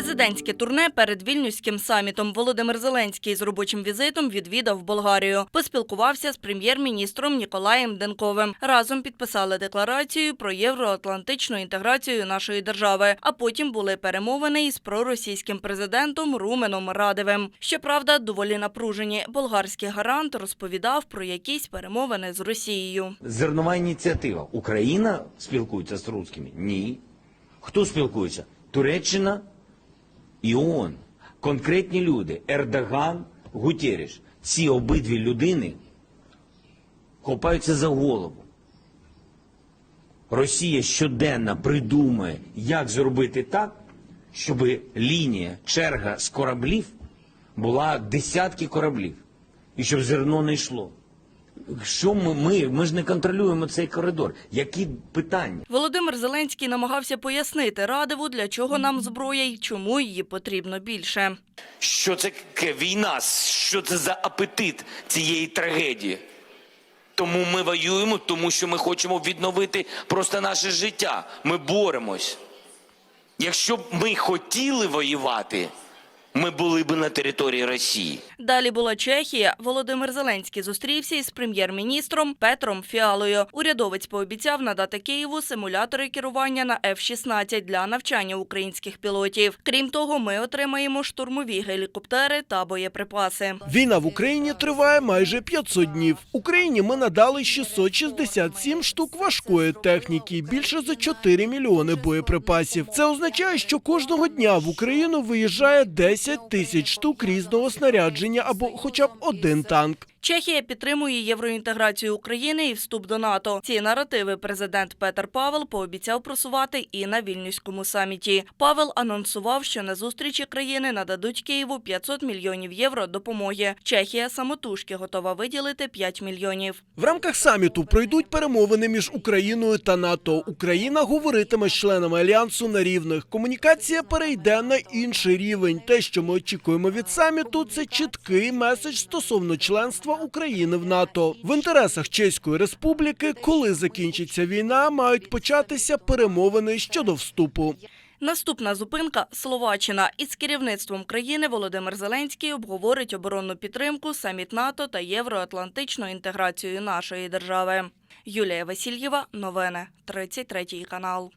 Президентське турне перед вільнюським самітом Володимир Зеленський з робочим візитом відвідав Болгарію. Поспілкувався з прем'єр-міністром Ніколаєм Денковим. Разом підписали декларацію про євроатлантичну інтеграцію нашої держави. А потім були перемовини із проросійським президентом Руменом Радевим. Щоправда, доволі напружені. Болгарський гарант розповідав про якісь перемовини з Росією. Зернова ініціатива. Україна спілкується з русскими? Ні. Хто спілкується? Туреччина і ООН. Конкретні люди. Ердоган, Гутєріш. Ці обидві людини хопаються за голову. Росія щоденно придумує, як зробити так, щоб лінія, черга з кораблів була десятки кораблів. І щоб зерно не йшло. Що ми, ми, ми ж не контролюємо цей коридор. Які питання? Володимир Зеленський намагався пояснити Радеву, для чого нам зброя і чому її потрібно більше. Що це війна? Що це за апетит цієї трагедії? Тому ми воюємо, тому що ми хочемо відновити просто наше життя. Ми боремось. Якщо б ми хотіли воювати, ми були б на території Росії. Далі була Чехія. Володимир Зеленський зустрівся із прем'єр-міністром Петром Фіалою. Урядовець пообіцяв надати Києву симулятори керування на F-16 для навчання українських пілотів. Крім того, ми отримаємо штурмові гелікоптери та боєприпаси. Війна в Україні триває майже 500 днів. Україні ми надали 667 штук важкої техніки, і більше за 4 мільйони боєприпасів. Це означає, що кожного дня в Україну виїжджає 10 тисяч штук різного снарядження або хоча б один танк. Чехія підтримує євроінтеграцію України і вступ до НАТО. Ці наративи президент Петер Павел пообіцяв просувати і на вільнюському саміті. Павел анонсував, що на зустрічі країни нададуть Києву 500 мільйонів євро допомоги. Чехія самотужки готова виділити 5 мільйонів. В рамках саміту пройдуть перемовини між Україною та НАТО. Україна говоритиме з членами альянсу на рівних. Комунікація перейде на інший рівень. Те, що ми очікуємо від саміту, це чіткий меседж стосовно членства України в НАТО. В інтересах Чеської Республіки, коли закінчиться війна, мають початися перемовини щодо вступу. Наступна зупинка Словаччина. Із керівництвом країни Володимир Зеленський обговорить оборонну підтримку, саміт НАТО та євроатлантичну інтеграцію нашої держави. Юлія Васильєва, новини, 33 канал.